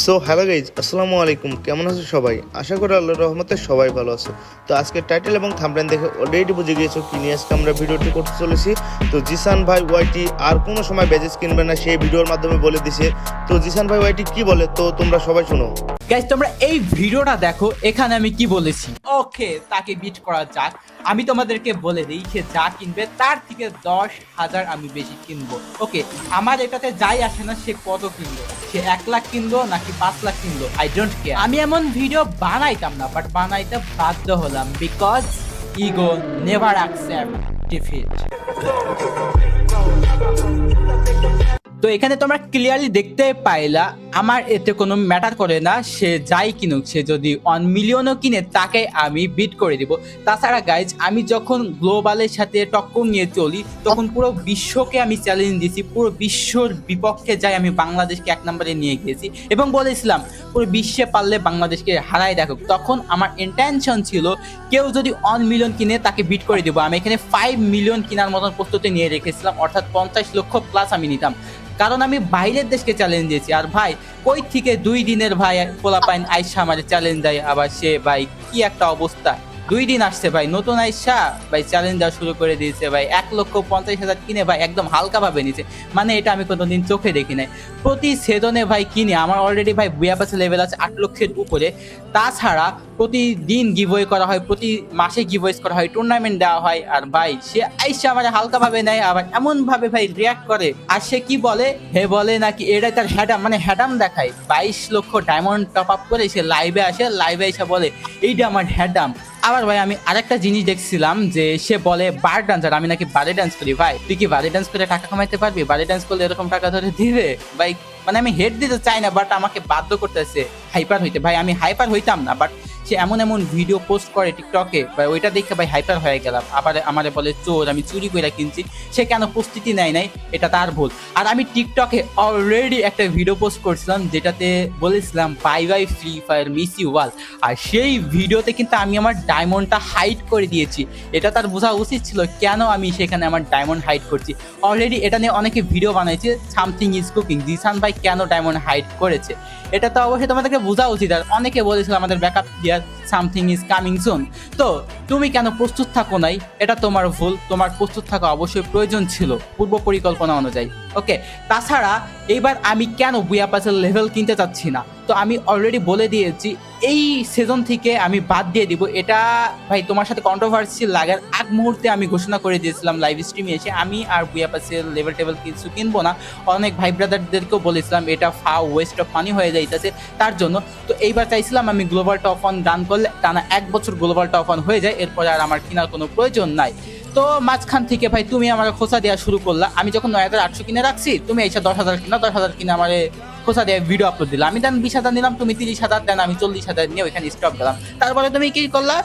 So hello guys আসসালামু আলাইকুম। কেমন আছো সবাই? আশা করি আল্লাহ রহমতে সবাই ভালো আছো। তো আজকে টাইটেল এবং থামব্রেন দেখে অলরেডি বুঝে গিয়েছো কি নিয়ে আজকে আমরা ভিডিওটি করতে চলেছি। তো জিসান ভাই ওয়াইটি আর কোনো সময় বেজেস কিনবে না, সেই ভিডিওর মাধ্যমে বলে দিছে। তো জিসান ভাই ওয়াইটি কি বলে? তো তোমরা সবাই শোনো। গাইজ তোমরা এই ভিডিওটা দেখো, এখানে আমি কি বলেছি? ওকে, তাকে বিট করা যাক। আমি তোমাদেরকে বলে দিই, সে যা কিনবে, তার থেকে দশ হাজার আমি বেশি কিনবো। ওকে, আমার এটাতে যাই আসে না, সে কত কিনলো? সে এক লাখ কিনলো নাকি পাঁচ লাখ কিনলো? আই ডোন্ট কেয়ার আমি এমন ভিডিও বানাইতাম না বাট বানাইতে বাধ্য হলাম because ego never accept defeat তো এখানে তোমরা ক্লিয়ারলি দেখতে পাইলা আমার এতে কোনো ম্যাটার করে না, সে যাই কিনুক, সে যদি ওয়ান মিলিয়নও কিনে, তাকে আমি বিট করে দিব। তাছাড়া গাইজ আমি যখন গ্লোবালের সাথে টক্কর নিয়ে চলি, তখন পুরো বিশ্বকে আমি চ্যালেঞ্জ দিয়েছি পুরো বিশ্বর বিপক্ষে যাই আমি বাংলাদেশকে এক নম্বরে নিয়ে গিয়েছি। এবং বলেছিলাম, পুরো বিশ্বে পারলে বাংলাদেশকে হারাই দেখো তখন আমার ইন্টেনশন ছিল, কেউ যদি ওয়ান মিলিয়ন কিনে, তাকে বিট করে দেবো। আমি এখানে ফাইভ মিলিয়ন কেনার মতন প্রস্তুতি নিয়ে রেখেছিলাম, অর্থাৎ পঞ্চাশ লক্ষ প্লাস আমি নিতাম। কারণ আমি বাইরের দেশকে চ্যালেঞ্জ দিয়েছি। আর ভাই, কই থেকে দুই দিনের ভাই পোলাপাইন আইসা আমার চ্যালেঞ্জ দেয়? আবার সে ভাই, কি একটা অবস্থা? দুই দিন আসছে ভাই, নতুন আইসা ভাই চ্যালেঞ্জ দেওয়া শুরু করে দিয়েছে ভাই। এক লক্ষ পঞ্চাশ হাজার কিনে ভাই একদম হালকা ভাবে নিছে মানে এটা আমি কোনোদিন চোখে দেখি নাই। প্রতি সেদনে ভাই কিনে, আমার অলরেডি ভাই বুয়াপাসে লেভেল আছে আট লক্ষের উপরে। তাছাড়া প্রতিদিন গিভওয়ে করা হয়, প্রতি মাসে গিভওয়েস করা হয় টুর্নামেন্ট দেওয়া হয়। আর ভাই, সে আইসা আমার হালকা ভাবে নেয়, আবার এমন ভাবে ভাই রিয়াক্ট করে। আর সে কি বলে? হে বলে নাকি, এটাই তার হ্যাডাম মানে হ্যাডাম দেখায়। বাইশ লক্ষ ডায়মন্ড টপ আপ করে সে লাইভে আসে লাইভে এসে বলে, এইটা আমার হ্যাডাম। আবার ভাই, আমি আরেকটা জিনিস দেখছিলাম যে সে বলে বার ডান্সার আমি নাকি বারে ডান্স করি। ভাই, তুই কি বারে ডান্স করে টাকা কামাইতে পারবি? বারে ডান্স করলে এরকম টাকা ধরে দিবে? ভাই মানে আমি হেড দিতে চাই না বাট আমাকে বাধ্য করতেছে হাইপার হইতে। ভাই, আমি হাইপার হইতাম না বাট সে এমন এমন ভিডিও পোস্ট করে টিকটকে ভাই, ওইটা দেখে ভাই হাইপার হয়ে গেলাম। আবার আমার বলে, চোর, আমি চুরি করে কিনছি। সে কেন প্রস্তুতি নেয় নাই, এটা তার ভুল। আর আমি টিকটকে অলরেডি একটা ভিডিও পোস্ট করছিলাম, যেটাতে বলেছিলাম bye bye free fire miss you all আর সেই ভিডিওতে কিন্তু আমি আমার ডায়মন্ডটা হাইড করে দিয়েছি। এটা তার বোঝা উচিত ছিল, কেন আমি সেখানে আমার ডায়মন্ড হাইড করছি। অলরেডি এটা নিয়ে অনেকে ভিডিও বানাইছে সামথিং ইজ কুকিং জিসান ভাই কেন ডায়মন্ড হাইড করেছে? এটা তো অবশ্যই তোমাদেরকে বোঝা উচিত। আর অনেকে বলেছিল আমাদের ব্যাকআপ ইয়ার সামথিং ইজ কামিং সুন তো তুমি কেন প্রস্তুত থাকো নাই? এটা তোমার ভুল। তোমার প্রস্তুত থাকা অবশ্যই প্রয়োজন ছিল পূর্ব পরিকল্পনা অনুযায়ী। ওকে তাছাড়া এইবার আমি কেন বুয়া পাসের লেভেল কিনতে চাচ্ছি না? তো আমি অলরেডি বলে দিয়েছি, এই সিজন থেকে আমি বাদ দিয়ে দিব। এটা ভাই তোমার সাথে কন্ট্রোভার্সি লাগার আগ মুহূর্তে আমি ঘোষণা করে দিয়েছিলাম লাইভ স্ট্রিমে এসে। আমি আর বুয়া পাসের লেভেল টেবিল কিছু কিনবো না। অনেক ভাই ব্রাদারদেরকেও বলেছিলাম, এটা ফা ওয়েস্ট অফ মানি হয়ে যাইতেছে তার জন্য। তো এইবার চাইছিলাম আমি গ্লোবাল টপ ওয়ান রান করলে টানা এক বছর গ্লোবাল টপ ওয়ান হয়ে যায়, এরপরে আর আমার কেনার কোনো প্রয়োজন নাই। তো মাঝখান থেকে ভাই তুমি আমার খোসা দেওয়া শুরু করলা। আমি যখন নয় হাজার আটশো কিনে রাখছি, তুমি এইসব দশ হাজার কিনা, দশ হাজার কিনে আমার খোসা দিয়ে ভিডিও আপলোড দিলাম আমি দেন বিশ হাজার নিলাম, তুমি তিরিশ হাজার দেন, আমি চল্লিশ হাজার নিয়ে ওইখানে স্টপ গেলাম তারপরে তুমি কি করলা?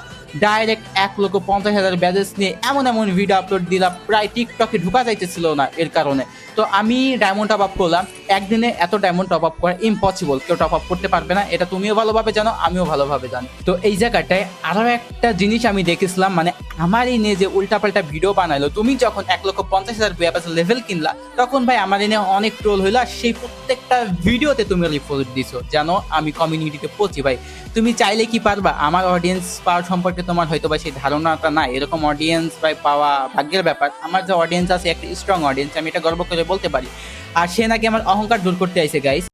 ডাইরেক্ট এক লক্ষ পঞ্চাশ হাজার ব্যালেন্স নিয়ে এমন এমন ভিডিও আপলোড দিলাম প্রায় টিকটকে ঢুকা যাইতেছিল না এর কারণে। তো আমি ডায়মন্ড টপ আপ করলাম, একদিনে এত ডায়মন্ড টপ আপ করা ইম্পসিবল কেউ টপ আপ করতে পারবে না, এটা তুমিও ভালোভাবে জানো, আমিও ভালোভাবে জানি। তো এই জায়গাটায় আরও একটা জিনিস আমি দেখেছিলাম মানে আমারই নিয়ে যে উল্টাপাল্টা ভিডিও বানাইলো, তুমি যখন এক লক্ষ পঞ্চাশ হাজার লেভেল কিনলা, তখন ভাই আমার নিয়ে অনেক ট্রোল হইল আর সেই প্রত্যেকটা ভিডিওতে তুমি রিপোর্ট দিছো জানো আমি কমিউনিটিতে পৌঁছি। ভাই, তুমি চাইলে কি পারবা? আমার অডিয়েন্স পাওয়ার সম্পর্কে তোমার হয়তো বা সেই ধারণাটা নাই, এরকম অডিয়েন্স ভাই পাওয়া ভাগ্যের ব্যাপার। আমার যে অডিয়েন্স আছে, একটা স্ট্রং অডিয়েন্স আমি এটা গর্ব করে বলতে পারি। আর সে নাকি আমার অহংকার দূর করতে আইছে গাইস